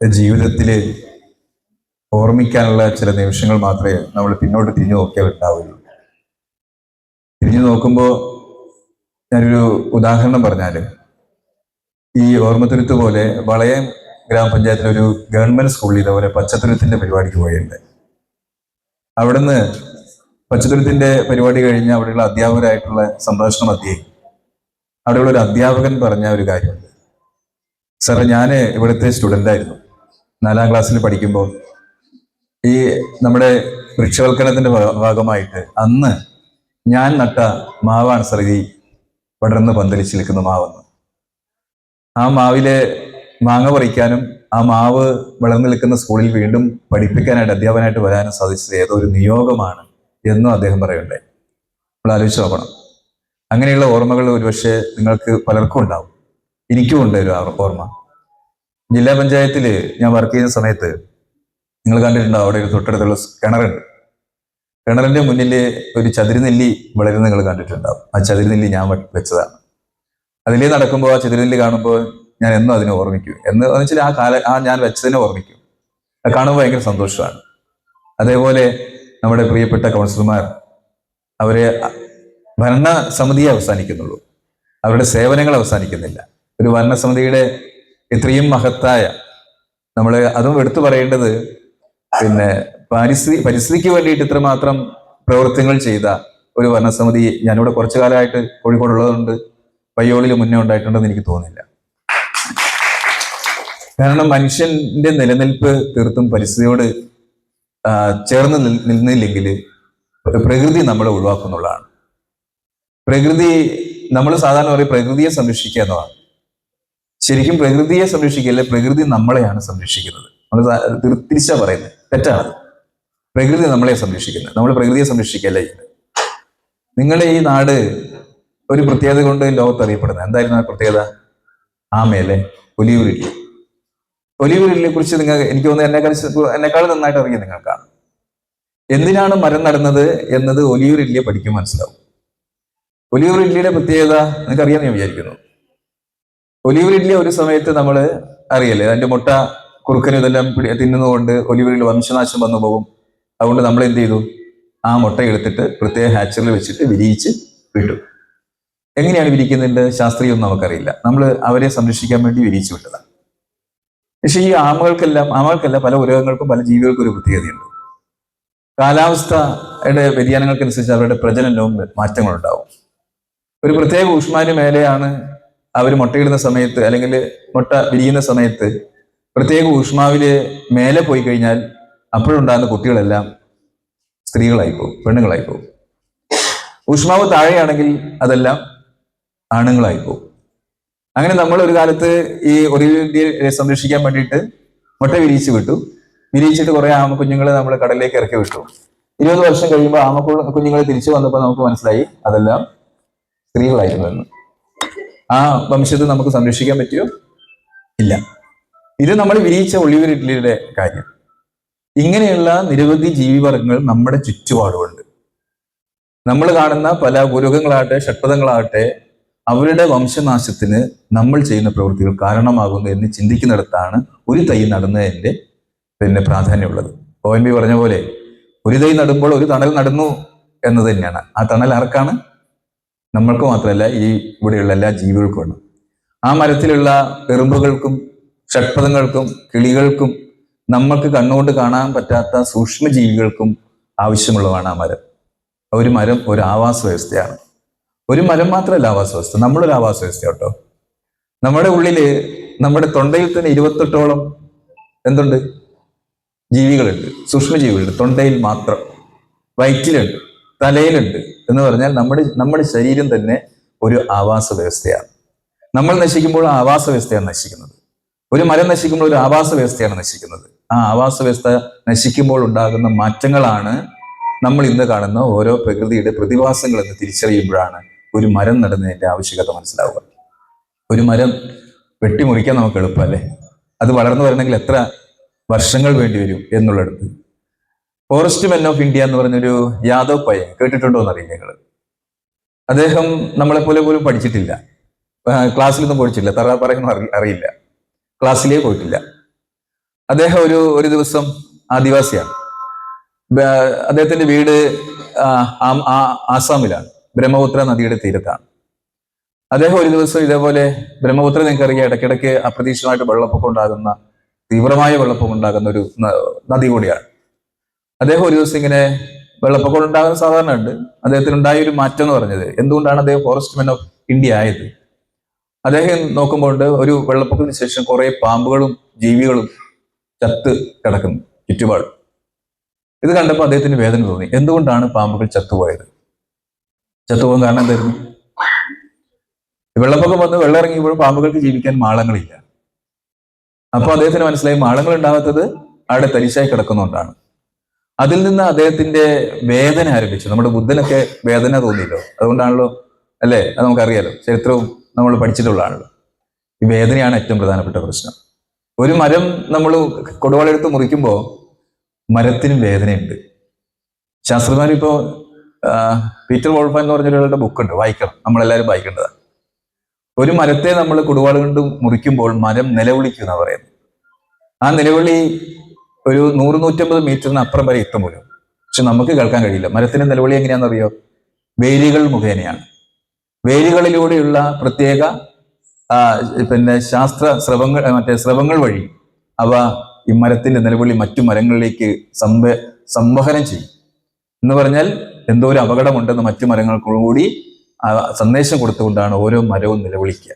ജീവിതത്തിൽ ഓർമ്മിക്കാനുള്ള ചില നിമിഷങ്ങൾ മാത്രമേ നമ്മൾ പിന്നോട്ട് തിരിഞ്ഞു നോക്കിയാൽ ഉണ്ടാവുള്ളൂ തിരിഞ്ഞു നോക്കുമ്പോൾ ഞാനൊരു ഉദാഹരണം പറഞ്ഞാൽ ഈ ഓർമ്മത്തുരുത്ത് പോലെ വളയം ഗ്രാമപഞ്ചായത്തിലെ ഒരു ഗവൺമെന്റ് സ്കൂളിൽ ഇതേപോലെ പച്ചത്തുരുത്തിന്റെ പരിപാടിക്ക് പോയിട്ടുണ്ട്. അവിടുന്ന് പച്ചത്തുരുത്തിന്റെ പരിപാടി കഴിഞ്ഞ് അവിടെയുള്ള അധ്യാപകരായിട്ടുള്ള സംഭാഷണ മധ്യേ അവിടെയുള്ള ഒരു അധ്യാപകൻ പറഞ്ഞ ഒരു കാര്യമുണ്ട്. സാറേ ഞാൻ ഇവിടുത്തെ സ്റ്റുഡന്റ് ആയിരുന്നു നാലാം ക്ലാസ്സിൽ പഠിക്കുമ്പോൾ ഈ നമ്മുടെ വൃക്ഷവൽക്കരണത്തിന്റെ ഭാഗമായിട്ട് അന്ന് ഞാൻ നട്ട മാവാണ് സർ ഈ പടർന്ന് പന്തലിച്ച് നിൽക്കുന്ന മാവെന്ന്. ആ മാവിലെ മാങ്ങ പറിക്കാനും ആ മാവ് വളർന്നു നിൽക്കുന്ന സ്കൂളിൽ വീണ്ടും പഠിപ്പിക്കാനായിട്ട് അധ്യാപനായിട്ട് വരാനും സാധിച്ചത് ഏതോ ഒരു നിയോഗമാണ് എന്നും അദ്ദേഹം പറയുണ്ടായി നമ്മൾ ആലോചിച്ച് നോക്കണം. അങ്ങനെയുള്ള ഓർമ്മകൾ ഒരുപക്ഷെ നിങ്ങൾക്ക് പലർക്കും ഉണ്ടാവും. എനിക്കും ഉണ്ട് ഒരു ഓർമ്മ. ജില്ലാ പഞ്ചായത്തിൽ ഞാൻ വർക്ക് ചെയ്യുന്ന സമയത്ത് നിങ്ങൾ കണ്ടിട്ടുണ്ടോ അവിടെ ഒരു തൊട്ടടുത്തുള്ള കിണറുണ്ട്. കിണറിന്റെ മുന്നിൽ ഒരു ചതുരനെല്ലി വളരുന്ന നിങ്ങൾ കണ്ടിട്ടുണ്ടാവും. ആ ചതുരനെല്ലി ഞാൻ വെച്ചതാണ്. അതിലേ നടക്കുമ്പോൾ ആ ചതുരനെല്ലി കാണുമ്പോൾ ഞാൻ എന്നും അതിനെ ഓർമ്മിക്കും. എന്ന് വെച്ചാൽ ആ കാല ആ ഞാൻ വെച്ചതിനെ ഓർമ്മിക്കും. അത് കാണുമ്പോൾ ഭയങ്കര സന്തോഷമാണ്. അതേപോലെ നമ്മുടെ പ്രിയപ്പെട്ട കൗൺസിലർമാർ അവരെ ഭരണസമിതിയെ അവസാനിക്കുന്നുള്ളൂ. അവരുടെ സേവനങ്ങൾ അവസാനിക്കുന്നില്ല. ഒരു ഭരണസമിതിയുടെ ഇത്രയും മഹത്തായ നമ്മൾ അതും എടുത്തു പറയേണ്ടത് പിന്നെ പരിസ്ഥിതി പരിസ്ഥിതിക്ക് വേണ്ടിയിട്ട് ഇത്രമാത്രം പ്രവർത്തനങ്ങൾ ചെയ്ത ഒരു ഭരണസമിതി ഞാനിവിടെ കുറച്ചു കാലമായിട്ട് കോഴിക്കോടുള്ളതുകൊണ്ട് പയ്യോളിൽ മുന്നേ ഉണ്ടായിട്ടുണ്ടെന്ന് എനിക്ക് തോന്നുന്നില്ല. കാരണം മനുഷ്യന്റെ നിലനിൽപ്പ് തീർത്തും പരിസ്ഥിതിയോട് ചേർന്ന് നിൽന്നില്ലെങ്കിൽ നിന്നില്ലെങ്കിൽ പ്രകൃതി നമ്മളെ ഒഴിവാക്കുന്നുള്ളതാണ്. പ്രകൃതി നമ്മൾ സാധാരണ പറയും പ്രകൃതിയെ സംരക്ഷിക്കുക എന്നതാണ്. ശരിക്കും പ്രകൃതിയെ സംരക്ഷിക്കല്ല പ്രകൃതി നമ്മളെയാണ് സംരക്ഷിക്കുന്നത്? നമ്മൾ തിരിച്ചാ പറയുന്നത് തെറ്റാണ് പ്രകൃതി നമ്മളെ സംരക്ഷിക്കുന്നത്. നമ്മൾ പ്രകൃതിയെ സംരക്ഷിക്കല്ല ചെയ്യുന്നത്? ഈ നാട് ഒരു പ്രത്യേകത കൊണ്ട് ലോകത്ത് അറിയപ്പെടുന്നത് എന്തായിരുന്നു ആ പ്രത്യേകത? ആമയല്ലേ? ഒലിയൂരില്ലേ ഒലിയൂരിനെ കുറിച്ച് നിങ്ങൾ എനിക്ക് തോന്നുന്നു എന്നെക്കാൾ എന്നെക്കാൾ നന്നായിട്ട് അറിയാം നിങ്ങൾക്കാണ്. എന്തിനാണ് മരം നടന്നത് എന്നത് ഒലിയൂരില്ലിയെ പഠിക്കും മനസ്സിലാവും. ഒലിയൂർ ഇഡ്ലിയുടെ പ്രത്യേകത നിങ്ങൾക്ക് അറിയാൻ ഞാൻ വിചാരിക്കുന്നു. ഒലിയൂർ ഒരു സമയത്ത് നമ്മൾ അറിയല്ലേ അതിന്റെ മുട്ട കുറുക്കനും ഇതെല്ലാം തിന്നുന്നതുകൊണ്ട് ഒലിയൂരിൽ വംശനാശം വന്നു പോകും. അതുകൊണ്ട് നമ്മൾ എന്ത് ചെയ്തു? ആ മുട്ട എടുത്തിട്ട് പ്രത്യേക ഹാച്ചറിൽ വെച്ചിട്ട് വിരിയിച്ച് വിട്ടു. എങ്ങനെയാണ് വിരിക്കുന്നതിന്റെ ശാസ്ത്രീയം നമുക്കറിയില്ല. നമ്മൾ അവരെ സംരക്ഷിക്കാൻ വേണ്ടി വിരിയിച്ചു വിട്ടതാണ്. പക്ഷേ ഈ ആമകൾക്കെല്ലാം ആമകൾക്കെല്ലാം പല ഉരകങ്ങൾക്കും പല ജീവികൾക്കും ഒരു പ്രത്യേകതയുണ്ട്. കാലാവസ്ഥയുടെ വ്യതിയാനങ്ങൾക്കനുസരിച്ച് അവരുടെ പ്രജനനവും മാറ്റങ്ങളുണ്ടാവും. ഒരു പ്രത്യേക ഊഷ്മാന് മേലെയാണ് അവർ മുട്ടയിടുന്ന സമയത്ത് അല്ലെങ്കിൽ മുട്ട വിരിയുന്ന സമയത്ത് പ്രത്യേക ഊഷ്മാവിൽ മേലെ പോയി കഴിഞ്ഞാൽ അപ്പോഴുണ്ടാകുന്ന കുട്ടികളെല്ലാം സ്ത്രീകളായി പോകും പെണ്ണുങ്ങളായി പോകും ഊഷ്മാവ് താഴെയാണെങ്കിൽ അതെല്ലാം ആണുങ്ങളായി പോകും അങ്ങനെ നമ്മൾ ഒരു കാലത്ത് ഈ ഒറിവിയെ സംരക്ഷിക്കാൻ വേണ്ടിയിട്ട് മുട്ട വിരിയിച്ച് വിട്ടു. വിരിയിച്ചിട്ട് കുറെ ആമ കുഞ്ഞുങ്ങളെ നമ്മൾ കടലിലേക്ക് ഇറക്കി വിട്ടു. ഇരുപത് വർഷം കഴിയുമ്പോൾ ആമ കുഞ്ഞുങ്ങളെ തിരിച്ചു വന്നപ്പോൾ നമുക്ക് മനസ്സിലായി അതെല്ലാം സ്ത്രീകളായിരുന്നു എന്ന്. ആ വംശത്തെ നമുക്ക് സംരക്ഷിക്കാൻ പറ്റിയോ? ഇല്ല. ഇത് നമ്മൾ വിരിയിച്ച ഒളിവർ ഇഡ്ലിയുടെ കാര്യം. ഇങ്ങനെയുള്ള നിരവധി ജീവിവർഗങ്ങൾ നമ്മുടെ ചുറ്റുപാടുമുണ്ട്. നമ്മൾ കാണുന്ന പല ഗുരുഖങ്ങളാകട്ടെ ഷഡ്പഥങ്ങളാകട്ടെ അവരുടെ വംശനാശത്തിന് നമ്മൾ ചെയ്യുന്ന പ്രവൃത്തികൾ കാരണമാകുന്നു എന്ന് ചിന്തിക്കുന്നിടത്താണ് ഒരു തൈ നടന്നതിന്റെ പിന്നെ പ്രാധാന്യമുള്ളത്. ഒ എൻ ബി പറഞ്ഞ പോലെ ഒരു തൈ നടുമ്പോൾ ഒരു തണൽ നടന്നു എന്നത് തന്നെയാണ്. ആ തണൽ ആർക്കാണ്? നമ്മൾക്ക് മാത്രമല്ല ഈ ഇവിടെയുള്ള എല്ലാ ജീവികൾക്കുമാണ് ആ മരത്തിലുള്ള എറുമ്പുകൾക്കും ഷഡ്പഥങ്ങൾക്കും കിളികൾക്കും നമ്മൾക്ക് കണ്ണുകൊണ്ട് കാണാൻ പറ്റാത്ത സൂക്ഷ്മജീവികൾക്കും ആവശ്യമുള്ളതാണ് ആ മരം. ഒരു മരം ഒരു ആവാസ വ്യവസ്ഥയാണ്. ഒരു മരം മാത്രമല്ല ആവാസ വ്യവസ്ഥ. നമ്മളൊരു ആവാസ വ്യവസ്ഥ കേട്ടോ. നമ്മുടെ ഉള്ളിൽ നമ്മുടെ തൊണ്ടയിൽ തന്നെ ഇരുപത്തെട്ടോളം എന്തുണ്ട്? ജീവികളുണ്ട്. സൂക്ഷ്മജീവികളുണ്ട്. തൊണ്ടയിൽ മാത്രം. വയറ്റിലുണ്ട്. തലയിലുണ്ട് എന്ന് പറഞ്ഞാൽ നമ്മുടെ നമ്മുടെ ശരീരം തന്നെ ഒരു ആവാസ വ്യവസ്ഥയാണ്. നമ്മൾ നശിക്കുമ്പോൾ ആവാസ വ്യവസ്ഥയാണ് നശിക്കുന്നത്. ഒരു മരം നശിക്കുമ്പോൾ ഒരു ആവാസ വ്യവസ്ഥയാണ് നശിക്കുന്നത്. ആ ആവാസ വ്യവസ്ഥ നശിക്കുമ്പോൾ ഉണ്ടാകുന്ന മാറ്റങ്ങളാണ് നമ്മൾ ഇന്ന് കാണുന്ന ഓരോ പ്രകൃതിയുടെ പ്രതിഭാസങ്ങൾ എന്ന് തിരിച്ചറിയുമ്പോഴാണ് ഒരു മരം നടുന്നതിന്റെ ആവശ്യകത മനസ്സിലാവുക. ഒരു മരം വെട്ടിമുറിക്കാൻ നമുക്ക് എളുപ്പമല്ലേ? അത് വളർന്നു വരണമെങ്കിൽ എത്ര വർഷങ്ങൾ വേണ്ടി വരും എന്നുള്ളിടത്ത് ഫോറസ്റ്റ് മെൻ ഓഫ് ഇന്ത്യ എന്ന് പറഞ്ഞൊരു യാദവ് പയ്യൻ കേട്ടിട്ടുണ്ടോ എന്നറിയില്ല നിങ്ങൾ അദ്ദേഹം നമ്മളെ പോലെ പോലും പഠിച്ചിട്ടില്ല. ക്ലാസ്സിലൊന്നും പഠിച്ചിട്ടില്ല തറ പറയുന്ന അറി- അറിയില്ല. ക്ലാസ്സിലേ പോയിട്ടില്ല. അദ്ദേഹം ഒരു ഒരു ദിവസം ആദിവാസിയാണ്. അദ്ദേഹത്തിന്റെ വീട് ആസാമിലാണ്. ബ്രഹ്മപുത്ര നദിയുടെ തീരത്താണ്. അദ്ദേഹം ഒരു ദിവസം ഇതേപോലെ ബ്രഹ്മപുത്ര നിങ്ങൾക്കറിയാം ഇടയ്ക്കിടയ്ക്ക് അപ്രതീക്ഷിതമായിട്ട് വെള്ളപ്പൊക്കം ഉണ്ടാകുന്ന തീവ്രമായ വെള്ളപ്പൊക്കം ഉണ്ടാകുന്ന ഒരു നദി കൂടിയാണ്. അദ്ദേഹം ഒരു ദിവസം ഇങ്ങനെ വെള്ളപ്പൊക്കം ഉണ്ടാകുന്ന സാധാരണ ഉണ്ട്. അദ്ദേഹത്തിന് ഉണ്ടായ ഒരു മാറ്റം എന്ന് പറഞ്ഞത് എന്തുകൊണ്ടാണ് അദ്ദേഹം ഫോറസ്റ്റ് മെൻ ഓഫ് ഇന്ത്യ ആയത്? അദ്ദേഹം നോക്കുമ്പോൾ ഒരു വെള്ളപ്പൊക്കത്തിന് ശേഷം കുറെ പാമ്പുകളും ജീവികളും ചത്ത് കിടക്കുന്നു ചുറ്റുപാട്. ഇത് കണ്ടപ്പോൾ അദ്ദേഹത്തിന് വേദന തോന്നി. എന്തുകൊണ്ടാണ് പാമ്പുകൾ ചത്തുപോയത്? ചത്തുപോകാൻ കാരണം എന്തായിരുന്നു? വെള്ളപ്പൊക്കം വന്ന് വെള്ളം ഇറങ്ങിയപ്പോൾ പാമ്പുകൾക്ക് ജീവിക്കാൻ മാളങ്ങളില്ല. അപ്പൊ അദ്ദേഹത്തിന് മനസ്സിലായി മാളങ്ങൾ ഉണ്ടാകാത്തത് അവിടെ തരിശായി കിടക്കുന്നതുകൊണ്ടാണ്. അതിൽ നിന്ന് അദ്ദേഹത്തിന്റെ വേദന ആരംഭിച്ചു. നമ്മുടെ ബുദ്ധനൊക്കെ വേദന തോന്നിയല്ലോ. അതുകൊണ്ടാണല്ലോ അല്ലേ? അത് നമുക്കറിയാലോ. ചരിത്രവും നമ്മൾ പഠിച്ചിട്ടുള്ളതാണല്ലോ. ഈ വേദനയാണ് ഏറ്റവും പ്രധാനപ്പെട്ട പ്രശ്നം. ഒരു മരം നമ്മൾ കൊടുവാളെടുത്ത് മുറിക്കുമ്പോൾ മരത്തിന് വേദനയുണ്ട്. ശാസ്ത്രജ്ഞർ പീറ്റർ വോൾഫൻ എന്ന് പറഞ്ഞൊരാളുടെ ബുക്കുണ്ട് വായിക്കണം. നമ്മളെല്ലാവരും വായിക്കേണ്ടതാണ്. ഒരു മരത്തെ നമ്മൾ കൊടുവാൾ കൊണ്ട് മുറിക്കുമ്പോൾ മരം നിലവിളിക്കുന്ന പറയുന്നത്. ആ നിലവിളി ഒരു നൂറ് നൂറ്റമ്പത് മീറ്ററിന് അപ്പുറം വരെ എത്തും പോലും. പക്ഷെ നമുക്ക് കേൾക്കാൻ കഴിയില്ല. മരത്തിന്റെ നിലവിളി എങ്ങനെയാണെന്നറിയോ? വേലികൾ മുഖേനയാണ്. വേലികളിലൂടെയുള്ള പ്രത്യേക പിന്നെ ശാസ്ത്ര സ്രവങ്ങൾ മറ്റേ സ്രവങ്ങൾ വഴി അവ ഈ മരത്തിന്റെ നിലവിളി മറ്റു മരങ്ങളിലേക്ക് സംവ സംവഹനം ചെയ്യും. എന്ന് പറഞ്ഞാൽ എന്തോ ഒരു അപകടമുണ്ടെന്ന് മറ്റു മരങ്ങൾക്കൂടി സന്ദേശം കൊടുത്തുകൊണ്ടാണ് ഓരോ മരവും നിലവിളിക്കുക.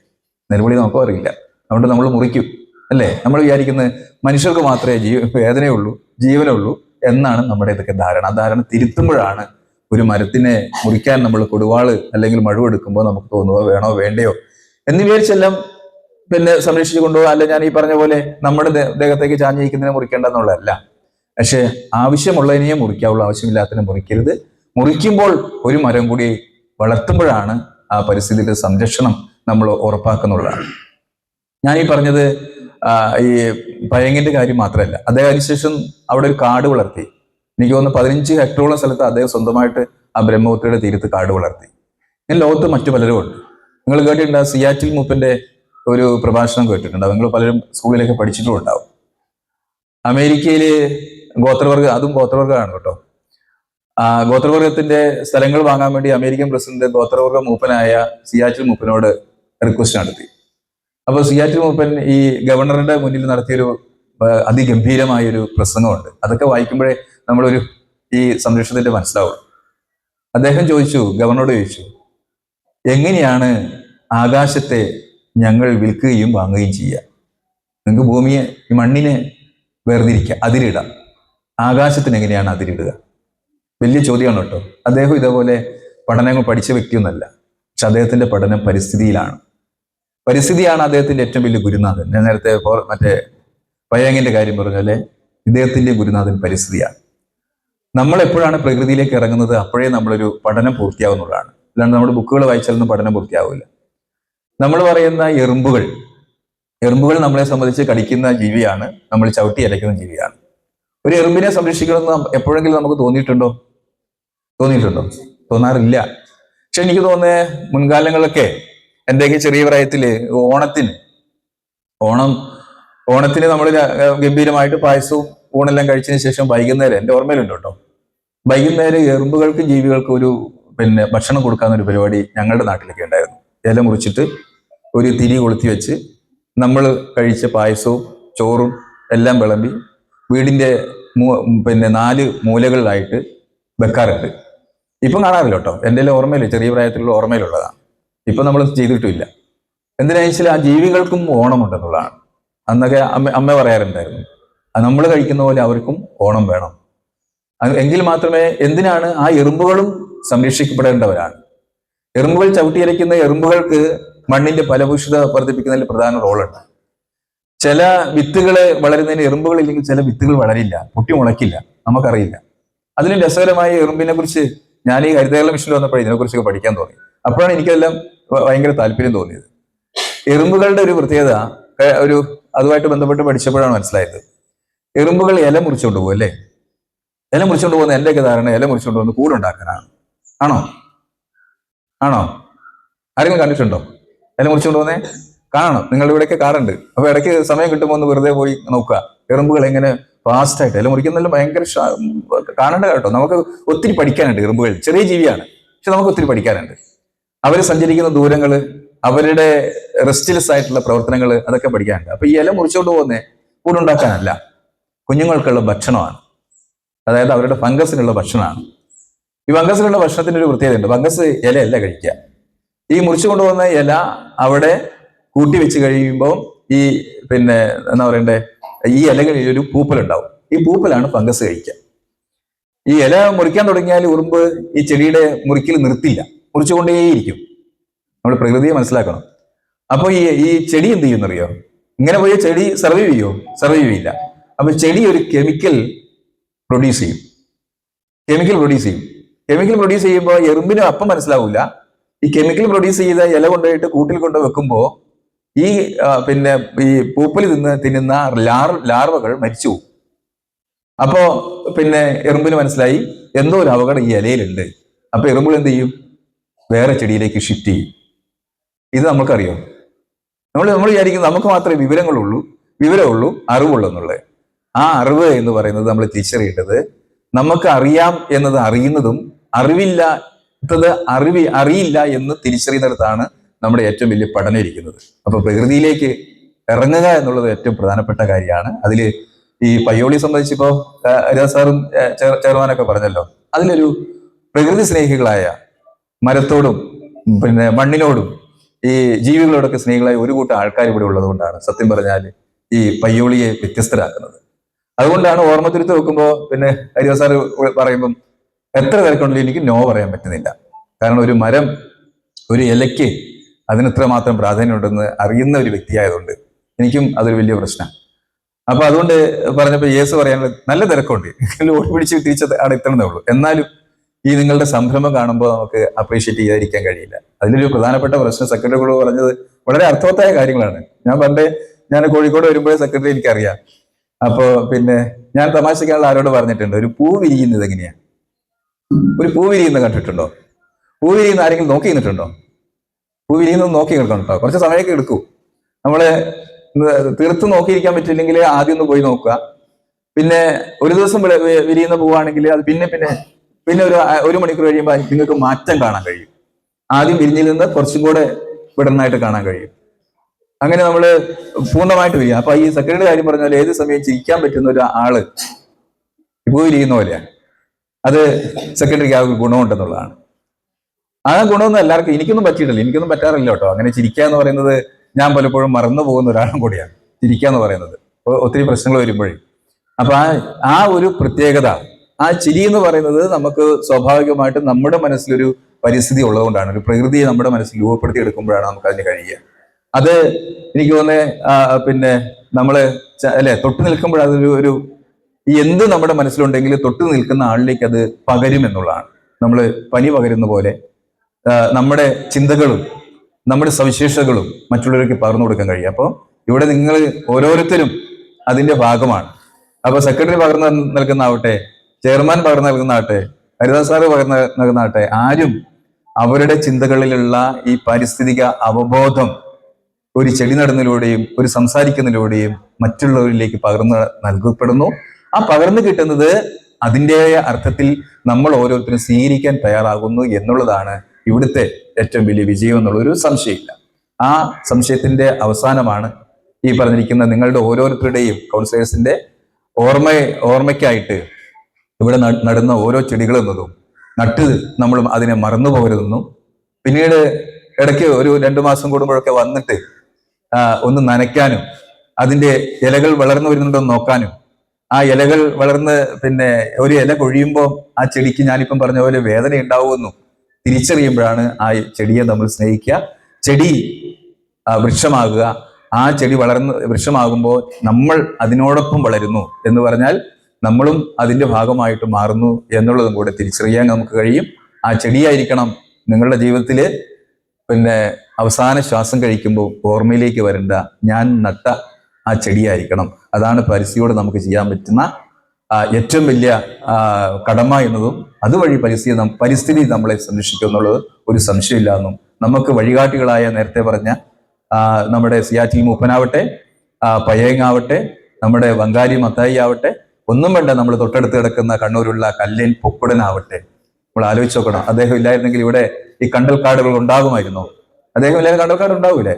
നിലവിളി നമുക്കും അറിയില്ല അതുകൊണ്ട് നമ്മൾ മുറിക്കും. അല്ലേ? നമ്മൾ വിചാരിക്കുന്നത് മനുഷ്യർക്ക് മാത്രമേ ജീവ വേദനയുള്ളൂ ജീവനുള്ളൂ എന്നാണ് നമ്മുടെ ഇതൊക്കെ ധാരണ. ആ ധാരണ തിരുത്തുമ്പോഴാണ് ഒരു മരത്തിനെ മുറിക്കാൻ നമ്മൾ കൊടുവാൾ അല്ലെങ്കിൽ മഴുവെടുക്കുമ്പോൾ നമുക്ക് തോന്നുക വേണോ വേണ്ടയോ എന്ന് പിന്നെ സംരക്ഷിച്ചു കൊണ്ടുപോകാം. അല്ല ഞാൻ ഈ പറഞ്ഞ പോലെ നമ്മുടെ ദേഹത്തേക്ക് ചാഞ്ഞിരിക്കുന്നതിനെ മുറിക്കേണ്ട എന്നുള്ളതല്ല പക്ഷെ ആവശ്യമുള്ളതിനെയും മുറിക്കാവുള്ളൂ. ആവശ്യമില്ലാത്തതിനെ മുറിക്കരുത്. മുറിക്കുമ്പോൾ ഒരു മരം കൂടി വളർത്തുമ്പോഴാണ് ആ പരിസ്ഥിതിയുടെ സംരക്ഷണം നമ്മൾ ഉറപ്പാക്കുന്നുള്ളതാണ്. ഞാൻ ഈ പറഞ്ഞത് ഈ പയങ്ങിന്റെ കാര്യം മാത്രമല്ല. അദ്ദേഹം അതിനുശേഷം അവിടെ ഒരു കാട് വളർത്തി. എനിക്ക് തോന്നുന്നു പതിനഞ്ച് ഹെക്ടറോളം സ്ഥലത്ത് അദ്ദേഹം സ്വന്തമായിട്ട് ആ ബ്രഹ്മപുത്രയുടെ തീരത്ത് കാട് വളർത്തി. ഞാൻ ലോകത്ത് മറ്റു പലരും ഉണ്ട്. നിങ്ങൾ കേട്ടിട്ടുണ്ട്? സിയാറ്റിൽ മൂപ്പന്റെ ഒരു പ്രഭാഷണം കേട്ടിട്ടുണ്ടാവും നിങ്ങൾ പലരും സ്കൂളിലൊക്കെ പഠിച്ചിട്ടും ഉണ്ടാവും. അമേരിക്കയിലെ ഗോത്രവർഗ അതും ഗോത്രവർഗമാണ് കേട്ടോ. ആ ഗോത്രവർഗത്തിന്റെ സ്ഥലങ്ങൾ വാങ്ങാൻ വേണ്ടി അമേരിക്കൻ പ്രസിഡന്റ് ഗോത്രവർഗ മൂപ്പനായ സിയാറ്റിൽ മൂപ്പനോട് റിക്വസ്റ്റ് നടത്തി. അപ്പൊ സിയാറ്റിൽ മൂപ്പൻ ഈ ഗവർണറുടെ മുന്നിൽ നടത്തിയൊരു അതിഗംഭീരമായ ഒരു പ്രസംഗമുണ്ട്. അതൊക്കെ വായിക്കുമ്പോഴേ നമ്മളൊരു ഈ സംരക്ഷണത്തിന്റെ മനസ്സിലാവുള്ളൂ. അദ്ദേഹം ചോദിച്ചു ഗവർണറോട് ചോദിച്ചു എങ്ങനെയാണ് ആകാശത്തെ ഞങ്ങൾ വിൽക്കുകയും വാങ്ങുകയും ചെയ്യുക? നിങ്ങൾക്ക് ഭൂമിയെ ഈ മണ്ണിനെ വേർതിരിക്കുക അതിരിടാം ആകാശത്തിന് എങ്ങനെയാണ് അതിരിടുക വലിയ ചോദ്യമാണ് കേട്ടോ. അദ്ദേഹം ഇതേപോലെ പഠനങ്ങൾ പഠിച്ച വ്യക്തിയൊന്നല്ല. പക്ഷെ അദ്ദേഹത്തിന്റെ പഠനം പരിസ്ഥിതിയിലാണ്. പരിസ്ഥിതിയാണ് അദ്ദേഹത്തിന്റെ ഏറ്റവും വലിയ ഗുരുനാഥൻ. ഞാൻ നേരത്തെ മറ്റേ പയ്യങ്ങിന്റെ കാര്യം പറഞ്ഞല്ലേ ഇദ്ദേഹത്തിന്റെ ഗുരുനാഥൻ പരിസ്ഥിതിയാണ്. നമ്മൾ എപ്പോഴാണ് പ്രകൃതിയിലേക്ക് ഇറങ്ങുന്നത്? അപ്പോഴേ നമ്മളൊരു പഠനം പൂർത്തിയാവുന്നതാണ്. അല്ലാണ്ട് നമ്മുടെ ബുക്കുകൾ വായിച്ചാലൊന്നും പഠനം പൂർത്തിയാവില്ല. നമ്മൾ പറയുന്ന എറുമ്പുകൾ എറുമ്പുകൾ നമ്മളെ സംബന്ധിച്ച് കടിക്കുന്ന ജീവിയാണ്. നമ്മൾ ചവിട്ടി അലയ്ക്കുന്ന ജീവിയാണ്. ഒരു എറുമ്പിനെ സംരക്ഷിക്കണമെന്ന് എപ്പോഴെങ്കിലും നമുക്ക് തോന്നിയിട്ടുണ്ടോ? തോന്നിയിട്ടുണ്ടോ? തോന്നാറില്ല. പക്ഷെ എനിക്ക് തോന്നുന്നത് മുൻകാലങ്ങളിലൊക്കെ എന്റെയൊക്കെ ചെറിയ പ്രായത്തിൽ ഓണത്തിന് ഓണം ഓണത്തിന് നമ്മൾ ഗംഭീരമായിട്ട് പായസവും ഊണെല്ലാം കഴിച്ചതിന് ശേഷം വൈകുന്നേരം എന്റെ ഓർമ്മയിലുണ്ട് കേട്ടോ. വൈകുന്നേരം എറുമ്പുകൾക്കും ജീവികൾക്കും ഒരു പിന്നെ ഭക്ഷണം കൊടുക്കാവുന്ന ഒരു പരിപാടി ഞങ്ങളുടെ നാട്ടിലൊക്കെ ഉണ്ടായിരുന്നു. ഇല മുറിച്ചിട്ട് ഒരു തിരി കൊളുത്തി വെച്ച് നമ്മൾ കഴിച്ച പായസവും ചോറും എല്ലാം വിളമ്പി വീടിന്റെ പിന്നെ നാല് മൂലകളിലായിട്ട് വെക്കാറുണ്ട്. ഇപ്പം കാണാറില്ല കേട്ടോ. എന്റെ ഓർമ്മയിൽ ചെറിയ പ്രായത്തിലുള്ള ഓർമ്മയിലുള്ളതാണ്. ഇപ്പം നമ്മൾ ചെയ്തിട്ടില്ല. എന്തിനാ വെച്ചാൽ ആ ജീവികൾക്കും ഓണമുണ്ടെന്നുള്ളതാണ്. അന്നൊക്കെ അമ്മ അമ്മ പറയാറുണ്ടായിരുന്നു. നമ്മൾ കഴിക്കുന്ന പോലെ അവർക്കും ഓണം വേണം. എങ്കിൽ മാത്രമേ എന്തിനാണ് ആ എറുമ്പുകളും സംരക്ഷിക്കപ്പെടേണ്ടവരാണ്? എറുമ്പുകൾ ചവിട്ടിയരയ്ക്കുന്ന എറുമ്പുകൾക്ക് മണ്ണിന്റെ ഫലഭൂഷിത വർദ്ധിപ്പിക്കുന്നതിൽ പ്രധാന റോളുണ്ട്. ചില വിത്തുകൾ വളരുന്നതിന് എറുമ്പുകൾ ഇല്ലെങ്കിൽ ചില വിത്തുകൾ വളരില്ല. പൊട്ടി മുളയ്ക്കില്ല. നമുക്കറിയില്ല. അതിന് രസകരമായ എറുമ്പിനെ കുറിച്ച് ഞാൻ ഈ ഹരിതകേരള മിഷനിൽ വന്നപ്പോഴേ ഇതിനെക്കുറിച്ചൊക്കെ പഠിക്കാൻ തോന്നി. അപ്പോഴാണ് എനിക്കെല്ലാം ഭയങ്കര താല്പര്യം തോന്നിയത്. എറുമ്പുകളുടെ ഒരു പ്രത്യേകത ഒരു അതുമായിട്ട് ബന്ധപ്പെട്ട് പഠിച്ചപ്പോഴാണ് മനസ്സിലായത്. എറുമ്പുകൾ ഇല മുറിച്ചുകൊണ്ട് പോകും അല്ലേ? ഇല മുറിച്ചുകൊണ്ട് പോകുന്ന എന്റെയൊക്കെ ധാരണ ഇല മുറിച്ചുകൊണ്ട് പോകുന്ന കൂടുണ്ടാക്കാനാണ് ആണോ? ആണോ? ആരെങ്കിലും കണ്ടിട്ടുണ്ടോ? ഇല മുറിച്ചുകൊണ്ട് പോകുന്നേ? കാണണം. നിങ്ങളുടെ ഇവിടെയൊക്കെ കാറുണ്ട്. അപ്പൊ ഇടയ്ക്ക് സമയം കിട്ടുമ്പോൾ ഒന്ന് വെറുതെ പോയി നോക്കുക. എറുമ്പുകൾ എങ്ങനെ ഫാസ്റ്റ് ആയിട്ട് ഇല മുറിക്കുന്നെല്ലാം ഭയങ്കര കാണേണ്ട കേട്ടോ നമുക്ക് ഒത്തിരി പഠിക്കാനുണ്ട് എറുമ്പുകൾ. ചെറിയ ജീവിയാണ്. പക്ഷെ നമുക്ക് ഒത്തിരി പഠിക്കാനുണ്ട്. അവർ സഞ്ചരിക്കുന്ന ദൂരങ്ങൾ അവരുടെ റെസ്റ്റ്ലെസ് ആയിട്ടുള്ള പ്രവർത്തനങ്ങൾ അതൊക്കെ പഠിക്കാനുണ്ട്. അപ്പൊ ഈ ഇല മുറിച്ചുകൊണ്ട് പോകുന്നേ കൂടുണ്ടാക്കാനല്ല കുഞ്ഞുങ്ങൾക്കുള്ള ഭക്ഷണമാണ്. അതായത് അവരുടെ ഫംഗസിനുള്ള ഭക്ഷണമാണ്. ഈ ഫംഗസിനുള്ള ഭക്ഷണത്തിന്റെ ഒരു പ്രത്യേകത ഉണ്ട് ഫംഗസ് ഇലയല്ല കഴിക്കുക ഈ മുറിച്ചു കൊണ്ടുപോകുന്ന ഇല അവിടെ കൂട്ടി വെച്ച് കഴിയുമ്പോൾ ഈ പിന്നെ എന്താ പറയണ്ടേ ഈ ഇലകളിൽ ഒരു പൂപ്പലുണ്ടാവും. ഈ പൂപ്പലാണ് ഫംഗസ് കഴിക്കുക ഈ ഇല മുറിക്കാൻ തുടങ്ങിയാൽ ഉറുമ്പ് ഈ ചെടിയുടെ മുറിക്കൽ നിർത്തില്ല. മുറിച്ചുകൊണ്ടേയിരിക്കും നമ്മൾ പ്രകൃതിയെ മനസ്സിലാക്കണം. അപ്പൊ ഈ ഈ ചെടി എന്ത് ചെയ്യുന്നറിയോ ഇങ്ങനെ പോയ ചെടി സർവൈവ് ചെയ്യോ? സർവൈവ് ചെയ്യില്ല. അപ്പൊ ചെടി ഒരു കെമിക്കൽ പ്രൊഡ്യൂസ് ചെയ്യും. കെമിക്കൽ പ്രൊഡ്യൂസ് ചെയ്യും. കെമിക്കൽ പ്രൊഡ്യൂസ് ചെയ്യുമ്പോൾ എറുമ്പിന് അപ്പം മനസ്സിലാവില്ല ഈ കെമിക്കൽ പ്രൊഡ്യൂസ് ചെയ്ത ഇല കൊണ്ടുപോയിട്ട് കൂട്ടിൽ കൊണ്ട് വെക്കുമ്പോൾ ഈ പിന്നെ ഈ പൂപ്പൽ തിന്ന് തിന്നുന്ന ലാർ ലാർവകൾ മരിച്ചു പോകും. അപ്പോ പിന്നെ എറുമ്പിന് മനസ്സിലായി എന്തോ ഒരു അപകടം ഈ ഇലയിലുണ്ട്. അപ്പൊ എറുമ്പുകൾ എന്ത് ചെയ്യും? വേറെ ചെടിയിലേക്ക് ഷിഫ്റ്റ് ചെയ്യും. ഇത് നമുക്കറിയാം നമ്മൾ നമ്മൾ വിചാരിക്കുന്നത് നമുക്ക് മാത്രമേ വിവരങ്ങളുള്ളൂ വിവരമുള്ളൂ അറിവുള്ളൂ എന്നുള്ളത്. ആ അറിവ് എന്ന് പറയുന്നത് നമ്മൾ തിരിച്ചറിയേണ്ടത് നമുക്ക് അറിയാം എന്നത് അറിയുന്നതും അറിവില്ല അറിവി അറിയില്ല എന്ന് തിരിച്ചറിയുന്നിടത്താണ് നമ്മുടെ ഏറ്റവും വലിയ പഠനം ഇരിക്കുന്നത്. അപ്പൊ പ്രകൃതിയിലേക്ക് ഇറങ്ങുക എന്നുള്ളത് ഏറ്റവും പ്രധാനപ്പെട്ട കാര്യമാണ്. അതിൽ ഈ പയ്യോളി സംബന്ധിച്ചിപ്പോ ഹരിദാ സാറും ചെയർമാനൊക്കെ പറഞ്ഞല്ലോ. അതിലൊരു പ്രകൃതി സ്നേഹികളായ മരത്തോടും പിന്നെ മണ്ണിനോടും ഈ ജീവികളോടൊക്കെ സ്നേഹികളായ ഒരു കൂട്ടം ആൾക്കാർ ഇവിടെ ഉള്ളതുകൊണ്ടാണ് സത്യം പറഞ്ഞാൽ ഈ പയ്യോളിയെ വ്യത്യസ്തരാക്കുന്നത്. അതുകൊണ്ടാണ് ഓർമ്മത്തിരുത്ത് വെക്കുമ്പോൾ പിന്നെ ഹരിദാ സാറ് പറയുമ്പം എത്ര തിരക്കുണ്ടെങ്കിലും എനിക്ക് നോ പറയാൻ പറ്റുന്നില്ല. കാരണം ഒരു മരം ഒരു ഇലയ്ക്ക് അതിന് ഇത്രമാത്രം പ്രാധാന്യമുണ്ടെന്ന് അറിയുന്ന ഒരു വ്യക്തിയായതുകൊണ്ട് എനിക്കും അതൊരു വലിയ പ്രശ്നമാണ് അപ്പൊ അതുകൊണ്ട് പറഞ്ഞപ്പോൾ യേസ് പറയാനുള്ള നല്ല തിരക്കുണ്ട്. ഓടി പിടിച്ച് തിരിച്ചത് അവിടെ എത്തണമെന്നേ ഉള്ളൂ. എന്നാലും ഈ നിങ്ങളുടെ സംരംഭം കാണുമ്പോൾ നമുക്ക് അപ്രീഷിയേറ്റ് ചെയ്യാതിരിക്കാൻ കഴിയില്ല. അതിലൊരു പ്രധാനപ്പെട്ട പ്രശ്നം സെക്രട്ടറിയോട് പറഞ്ഞത് വളരെ അർത്ഥവത്തായ കാര്യങ്ങളാണ്. ഞാൻ പണ്ടേ ഞാൻ കോഴിക്കോട് വരുമ്പോഴേ സെക്രട്ടറി എനിക്കറിയാം. അപ്പോ പിന്നെ ഞാൻ തമാശക്കാനുള്ള ആരോട് പറഞ്ഞിട്ടുണ്ട് ഒരു പൂ വിരിയുന്നത് എങ്ങനെയാ? ഒരു പൂ വിരിയുന്നത് കണ്ടിട്ടുണ്ടോ? പൂ വിരിയുന്ന ആരെങ്കിലും നോക്കി നിന്നിട്ടുണ്ടോ? പൂ വിരിയുന്നത് നോക്കി നിൽക്കണം കേട്ടോ കുറച്ച് സമയമൊക്കെ എടുക്കൂ. നമ്മൾ തീർത്ത് നോക്കിയിരിക്കാൻ പറ്റില്ലെങ്കിൽ ആദ്യം ഒന്ന് പോയി നോക്കുക. പിന്നെ ഒരു ദിവസം വിരിയുന്ന പൂവാണെങ്കിൽ അത് പിന്നെ പിന്നെ പിന്നെ ഒരു ഒരു മണിക്കൂർ കഴിയുമ്പോൾ നിങ്ങൾക്ക് മാറ്റം കാണാൻ കഴിയും. ആദ്യം വിരിഞ്ഞിൽ നിന്ന് കുറച്ചും കൂടെ വിടർന്നായിട്ട് കാണാൻ കഴിയും. അങ്ങനെ നമ്മൾ പൂർണമായിട്ട് വരിക അപ്പൊ ഈ സെക്രട്ടറി കാര്യം പറഞ്ഞാൽ ഏത് സമയം ചിരിക്കാൻ പറ്റുന്ന ഒരു ആൾ വിഭവിലിരിക്കുന്ന പോലെയാണ്. അത് സെക്രട്ടറിക്ക് ആ ഗുണമുണ്ടെന്നുള്ളതാണ്. ആ ഗുണമൊന്നും എല്ലാവർക്കും എനിക്കൊന്നും പറ്റിയിട്ടില്ല. എനിക്കൊന്നും പറ്റാറില്ല കേട്ടോ. അങ്ങനെ ചിരിക്കുക എന്ന് പറയുന്നത് ഞാൻ പലപ്പോഴും മറന്നു പോകുന്ന ഒരാളും കൂടിയാണ്. ചിരിക്കുക എന്ന് പറയുന്നത്. ഒത്തിരി പ്രശ്നങ്ങൾ വരുമ്പോഴേ. അപ്പൊ ആ ആ ഒരു പ്രത്യേകത ആ ചിരി എന്ന് പറയുന്നത് നമുക്ക് സ്വാഭാവികമായിട്ടും നമ്മുടെ മനസ്സിലൊരു പരിസ്ഥിതി ഉള്ളതുകൊണ്ടാണ്. ഒരു പ്രകൃതിയെ നമ്മുടെ മനസ്സിൽ രൂപപ്പെടുത്തി എടുക്കുമ്പോഴാണ് നമുക്ക് അതിന് കഴിയുക. അത് എനിക്ക് തോന്നുന്നത് പിന്നെ നമ്മൾ അല്ലെ തൊട്ട് നിൽക്കുമ്പോൾ അതൊരു ഒരു എന്ത് നമ്മുടെ മനസ്സിലുണ്ടെങ്കിൽ തൊട്ട് നിൽക്കുന്ന ആളിലേക്ക് അത് പകരും എന്നുള്ളതാണ്. നമ്മൾ പനി പകരുന്ന പോലെ നമ്മുടെ ചിന്തകളും നമ്മുടെ സവിശേഷതകളും മറ്റുള്ളവർക്ക് പകർന്നു കൊടുക്കാൻ കഴിയും. അപ്പോൾ ഇവിടെ നിങ്ങൾ ഓരോരുത്തരും അതിന്റെ ഭാഗമാണ്. അപ്പൊ സെക്രട്ടറി പകർന്നു നൽകുന്നാവട്ടെ ചെയർമാൻ പകർന്നു നൽകുന്നാട്ടെ ഹരിദാസ് സാറ് പകർന്നു നൽകുന്നാട്ടെ ആരും അവരുടെ ചിന്തകളിലുള്ള ഈ പാരിസ്ഥിതിക അവബോധം ഒരു ചെടി നടുന്നതിലൂടെയും ഒരു സംസാരിക്കുന്നതിലൂടെയും മറ്റുള്ളവരിലേക്ക് പകർന്നു നൽകപ്പെടുന്നു. ആ പകർന്നു കിട്ടുന്നത് അതിന്റെതായ അർത്ഥത്തിൽ നമ്മൾ ഓരോരുത്തരും സ്വീകരിക്കാൻ തയ്യാറാകുന്നു എന്നുള്ളതാണ് ഇവിടുത്തെ ഏറ്റവും വലിയ വിജയം എന്നുള്ളൊരു സംശയമില്ല. ആ സംശയത്തിന്റെ അവസാനമാണ് ഈ പറഞ്ഞിരിക്കുന്ന നിങ്ങളുടെ ഓരോരുത്തരുടെയും കൗൺസിലേഴ്സിന്റെ ഓർമ്മ ഓർമ്മയ്ക്കായിട്ട് ഇവിടെ നടുന്ന ഓരോ ചെടികളെന്നതും നട്ട് നമ്മൾ അതിനെ മറന്നു പോകരുതെന്നും പിന്നീട് ഇടയ്ക്ക് ഒരു രണ്ടു മാസം കൂടുമ്പോഴൊക്കെ വന്നിട്ട് ഒന്ന് നനയ്ക്കാനും അതിന്റെ ഇലകൾ വളർന്നു വരുന്നുണ്ടോ എന്ന് നോക്കാനും. ആ ഇലകൾ വളർന്ന് പിന്നെ ഒരു ഇല കൊഴിയുമ്പോൾ ആ ചെടിക്ക് ഞാനിപ്പം പറഞ്ഞ പോലെ വേദന ഉണ്ടാവുമെന്നും തിരിച്ചറിയുമ്പോഴാണ് ആ ചെടിയെ നമ്മൾ സ്നേഹിക്കുക. ചെടി വൃക്ഷമാകുക. ആ ചെടി വളർന്ന് വൃക്ഷമാകുമ്പോൾ നമ്മൾ അതിനോടൊപ്പം വളരുന്നു എന്ന് പറഞ്ഞാൽ നമ്മളും അതിന്റെ ഭാഗമായിട്ട് മാറുന്നു എന്നുള്ളതും കൂടെ തിരിച്ചറിയാൻ നമുക്ക് കഴിയും. ആ ചെടിയായിരിക്കണം നിങ്ങളുടെ ജീവിതത്തിൽ പിന്നെ അവസാന ശ്വാസം കഴിക്കുമ്പോൾ ഓർമ്മയിലേക്ക് വരേണ്ട ഞാൻ നട്ട ആ ചെടിയായിരിക്കണം. അതാണ് പരിസ്ഥിതിയോട് നമുക്ക് ചെയ്യാൻ പറ്റുന്ന ഏറ്റവും വലിയ കടമ എന്നതും അതുവഴി പരിസ്ഥിതി പരിസ്ഥിതി നമ്മളെ സംരക്ഷിക്കും എന്നുള്ളത് ഒരു സംശയമില്ല എന്നും നമുക്ക് വഴികാട്ടികളായ നേരത്തെ പറഞ്ഞ നമ്മുടെ സിയാറ്റിൽ മൂപ്പനാവട്ടെ പയേങ്ങാവട്ടെ നമ്മുടെ വങ്കാരി മത്തായി ആവട്ടെ ഒന്നും വേണ്ട നമ്മൾ തൊട്ടടുത്ത് കിടക്കുന്ന കണ്ണൂരുള്ള കല്ലിൻ പൊക്കുടനാവട്ടെ. നമ്മൾ ആലോചിച്ച് നോക്കണം. അദ്ദേഹം ഇല്ലായിരുന്നെങ്കിൽ ഇവിടെ ഈ കണ്ടൽക്കാടുകൾ ഉണ്ടാകുമായിരുന്നു? അദ്ദേഹം ഇല്ലാതെ കണ്ടൽക്കാട് ഉണ്ടാവില്ലേ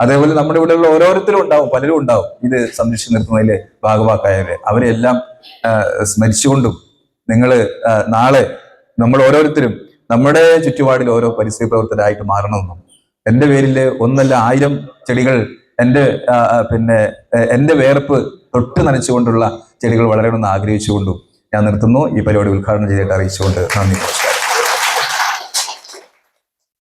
അതേപോലെ നമ്മുടെ ഇവിടെയുള്ള ഓരോരുത്തരും ഉണ്ടാവും പലരും ഉണ്ടാവും. ഇത് സംരക്ഷിച്ചു നിർത്തുന്നതിലെ ഭാഗവാക്കായവരെ. അവരെല്ലാം സ്മരിച്ചുകൊണ്ടും നിങ്ങൾ നാളെ നമ്മൾ ഓരോരുത്തരും നമ്മുടെ ചുറ്റുപാടിൽ ഓരോ പരിസ്ഥിതി പ്രവർത്തകരായിട്ട് മാറണമെന്നും എന്റെ പേരിൽ ഒന്നല്ല ആയിരം ചെടികൾ ആ, പിന്നെ എന്റെ വേർപ്പ് തൊട്ട് നനച്ചുകൊണ്ടുള്ള ചെടികൾ വളരണമെന്ന് ആഗ്രഹിച്ചുകൊണ്ടും ഞാൻ നിർത്തുന്നു. ഈ പരിപാടി ഉദ്ഘാടനം ചെയ്തിട്ട് അറിയിച്ചുകൊണ്ട് നന്ദി.